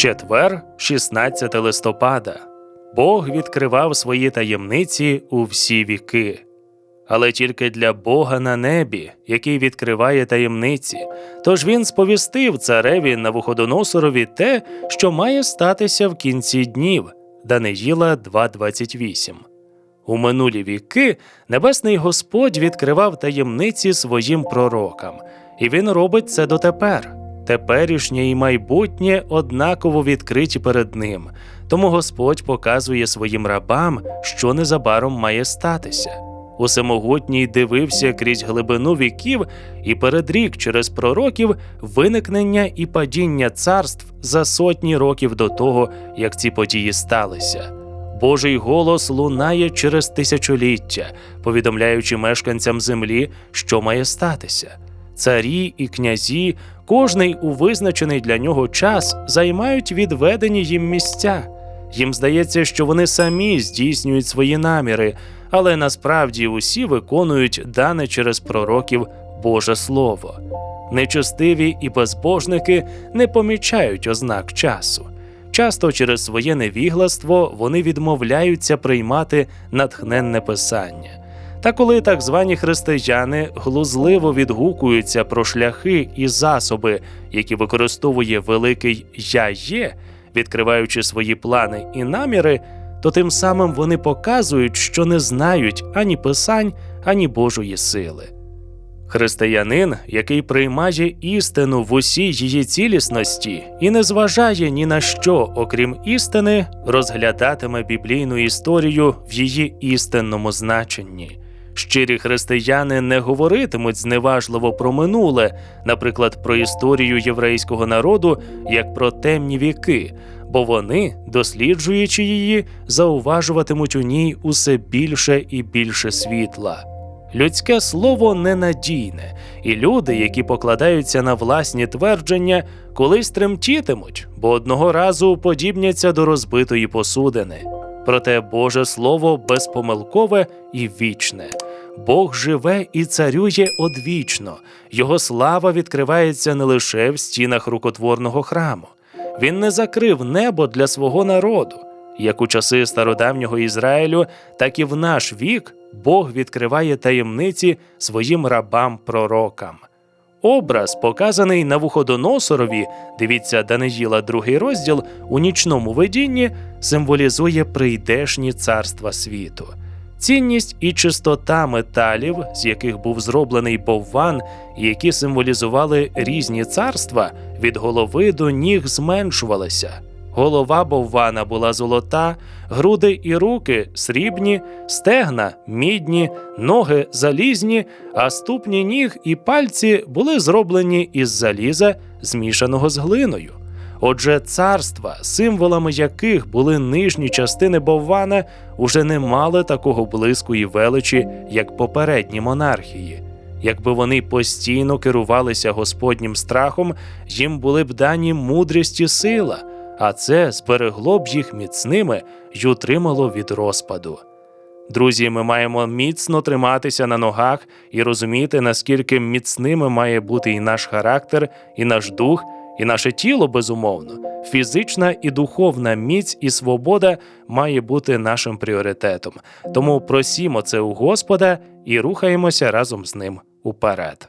Четвер, 16 листопада. Бог відкривав свої таємниці у всі віки. Але тільки для Бога на небі, який відкриває таємниці. Тож він сповістив цареві Навуходоносорові те, що має статися в кінці днів. Даниїла 2.28. У минулі віки небесний Господь відкривав таємниці своїм пророкам, і він робить це дотепер. Теперішнє і майбутнє однаково відкриті перед ним. Тому Господь показує своїм рабам, що незабаром має статися. Усемогутній дивився крізь глибину віків і передрік через пророків виникнення і падіння царств за сотні років до того, як ці події сталися. Божий голос лунає через тисячоліття, повідомляючи мешканцям землі, що має статися. Царі і князі, кожний у визначений для нього час, займають відведені їм місця. Їм здається, що вони самі здійснюють свої наміри, але насправді усі виконують дане через пророків Боже Слово. Нечестиві і безбожники не помічають ознак часу. Часто через своє невігластво вони відмовляються приймати натхненне писання. Та коли так звані християни глузливо відгукуються про шляхи і засоби, які використовує великий Я є, відкриваючи свої плани і наміри, то тим самим вони показують, що не знають ані писань, ані Божої сили. Християнин, який приймає істину в усій її цілісності і не зважає ні на що, окрім істини, розглядатиме біблійну історію в її істинному значенні. Щирі християни не говоритимуть зневажливо про минуле, наприклад, про історію єврейського народу як про темні віки, бо вони, досліджуючи її, зауважуватимуть у ній усе більше і більше світла. Людське слово ненадійне, і люди, які покладаються на власні твердження, колись тремтітимуть, бо одного разу подібняться до розбитої посудини. Проте Боже Слово безпомилкове і вічне. Бог живе і царює одвічно, Його слава відкривається не лише в стінах рукотворного храму. Він не закрив небо для свого народу. Як у часи стародавнього Ізраїлю, так і в наш вік Бог відкриває таємниці своїм рабам-пророкам. Образ, показаний Навуходоносорові, дивіться Даниїла, другий розділ, у нічному видінні, символізує прийдешні царства світу. Цінність і чистота металів, з яких був зроблений бовван, які символізували різні царства, від голови до ніг зменшувалися. Голова боввана була золота, груди і руки срібні, стегна мідні, ноги залізні, а ступні ніг і пальці були зроблені із заліза, змішаного з глиною. Отже, царства, символами яких були нижні частини боввана, уже не мали такого блиску і величі, як попередні монархії. Якби вони постійно керувалися Господнім страхом, їм були б дані мудрість і сила а це зберегло б їх міцними й утримало від розпаду. Друзі, ми маємо міцно триматися на ногах і розуміти, наскільки міцними має бути і наш характер, і наш дух, і наше тіло безумовно. Фізична і духовна міць і свобода має бути нашим пріоритетом. Тому просімо це у Господа і рухаємося разом з ним уперед.